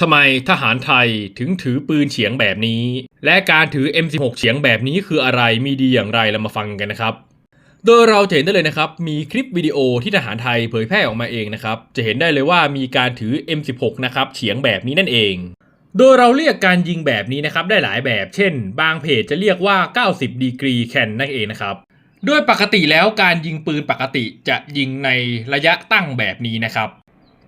ทำไมทหารไทยถึงถือปืนเฉียงแบบนี้ และการถือ M16 เฉียงแบบนี้คืออะไรมีดีอย่างไรเรามาฟังกันนะครับ โดยเราจะเห็นได้เลยนะครับ มีคลิปวิดีโอที่ทหารไทยเผยแพร่ออกมาเองนะครับ จะเห็นได้เลยว่ามีการถือ M16 นะครับเฉียงแบบนี้นั่นเอง โดยเราเรียกการยิงแบบนี้นะครับได้หลายแบบ เช่น บางเพจจะเรียกว่า 90 ดีกรีแคนนั่นเองนะครับโดยปกติแล้วการยิงปืนปกติจะยิงในระยะตั้งแบบนี้นะครับ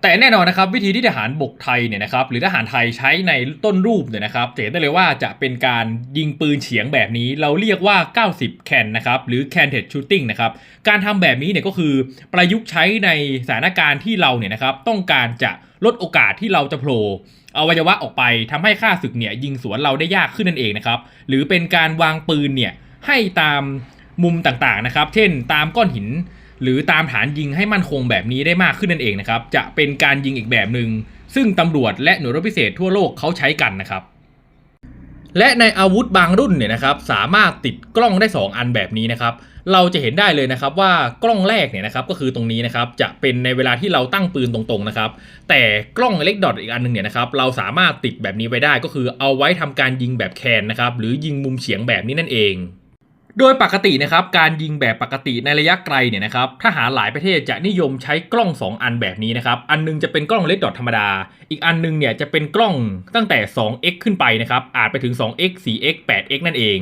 แต่แน่นอนนะครับวิธีที่ทหารบกไทยเนี่ยนะครับหรือทหารไทยใช้ในต้นรูปเนี่ยนะครับจะเห็นได้เลยว่าจะเป็นการยิงปืนเฉียงแบบนี้ เราเรียกว่า 90 แคนนะครับหรือ canted shooting นะครับการทำแบบนี้เนี่ยก็คือประยุกต์ใช้ในสถานการณ์ที่เราเนี่ยนะครับต้องการจะลดโอกาสที่เราจะโผล่อวัยวะออกไปทำให้ค่าศึกเนี่ยยิงสวนเราได้ยากขึ้นนั่นเองนะครับหรือเป็นการวางปืนเนี่ยให้ตามมุมต่างๆนะครับ เช่น ตามก้อนหิน หรือตามฐานยิงให้มั่นคงแบบนี้ได้มากขึ้นนั่นเองนะครับ จะเป็นการยิงอีกแบบหนึ่งซึ่งตำรวจและหน่วยรบพิเศษทั่วโลกเขาใช้กันนะครับ และในอาวุธบางรุ่นเนี่ยนะครับ สามารถติดกล้องได้ 2 อันแบบนี้นะครับ เราจะเห็นได้เลยนะครับว่ากล้องแรกเนี่ยนะครับก็คือตรงนี้นะครับจะเป็นในเวลาที่เราตั้งปืนตรงๆนะครับ แต่กล้องเล็กดอทอีกอันหนึงเนี่ยนะครับเราสามารถติดแบบนี้ไว้ได้ก็คือเอาไว้ทำการยิงแบบแคนนะครับหรือยิงมุมเฉียงแบบนี้นั่นเอง โดยปกตินะครับการยิงแบบปกติในระยะไกลเนี่ยนะครับทหารหลายประเทศจะนิยมใช้กล้อง 2 อันแบบนี้นะครับ อันหนึงจะเป็นกล้องเลดดอทธรรมดา อีกอันหนึงเนี่ยจะเป็นกล้องตั้งแต่ 2x ขึ้นไปนะครับ อาจไปถึง 2x 4x 8x นั่นเอง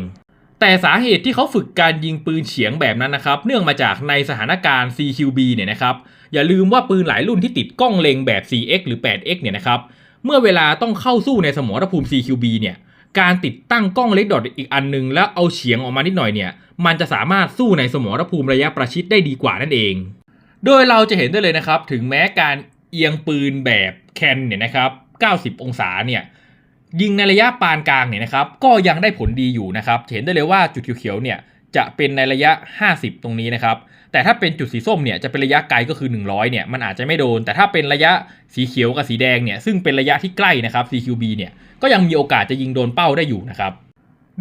แต่สาเหตุที่เขาฝึกการยิงปืนเฉียงแบบนั้นนะครับ เนื่องมาจากในสถานการณ์ CQB เนี่ยนะครับ อย่าลืมว่าปืนหลายรุ่นที่ติดกล้องเล็งแบบ 4x หรือ 8x เนี่ยนะครับ เมื่อเวลาต้องเข้าสู้ในสมรภูมิ CQB เนี่ย การติดตั้งกล้องเล็กดอทอีกอันนึง แล้วเอาเฉียงออกมานิดหน่อยเนี่ย มันจะสามารถสู้ในสมรภูมิระยะประชิดได้ดีกว่านั่นเอง โดยเราจะเห็นได้เลยนะครับ ถึงแม้การเอียงปืนแบบแคนเนี่ยนะครับ 90 องศาเนี่ยยิงในระยะปานกลางเนี่ยนะครับ ก็ยังได้ผลดีอยู่นะครับ เห็นได้เลยว่าจุดเขียวๆเนี่ย จะเป็นในระยะ 50 ตรงนี้นะครับ แต่ถ้าเป็นจุดสีส้มเนี่ยจะเป็นระยะไกลก็คือ 100 เนี่ยมันอาจจะไม่โดน แต่ถ้าเป็นระยะสีเขียวกับสีแดงเนี่ยซึ่งเป็นระยะที่ใกล้นะครับ CQB เนี่ยก็ยังมีโอกาสจะยิงโดนเป้าได้อยู่นะครับ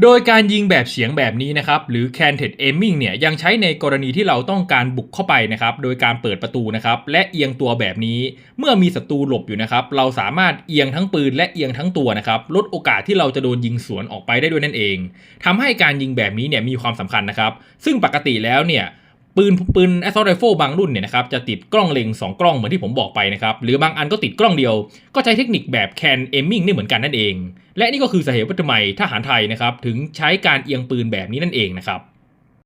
โดยการยิงแบบเฉียงแบบนี้นะครับหรือ canted aiming เนี่ยยังใช้ในกรณีที่เราต้องการบุกเข้าไปนะครับโดยการเปิดประตูนะครับและเอียงตัวแบบนี้ เมื่อมีศัตรูหลบอยู่นะครับเราสามารถเอียงทั้งปืนและเอียงทั้งตัวนะครับลดโอกาสที่เราจะโดนยิงสวนออกไปได้ด้วยนั่นเองทำให้การยิงแบบนี้เนี่ยมีความสำคัญนะครับซึ่งปกติแล้วเนี่ย ปืนปืน assault rifle บางรุ่นเนี่ยนะครับจะติดกล้องเล็ง 2 กล้องเหมือนที่ผมบอกไปนะครับหรือบางอันก็ติดกล้องเดียว ก็ใช้เทคนิคแบบ can aiming นี่เหมือนกันนั่นเอง และนี่ก็คือสาเหตุว่าทำไมทหารไทยนะครับถึงใช้การเอียงปืนแบบนี้นั่นเองนะครับ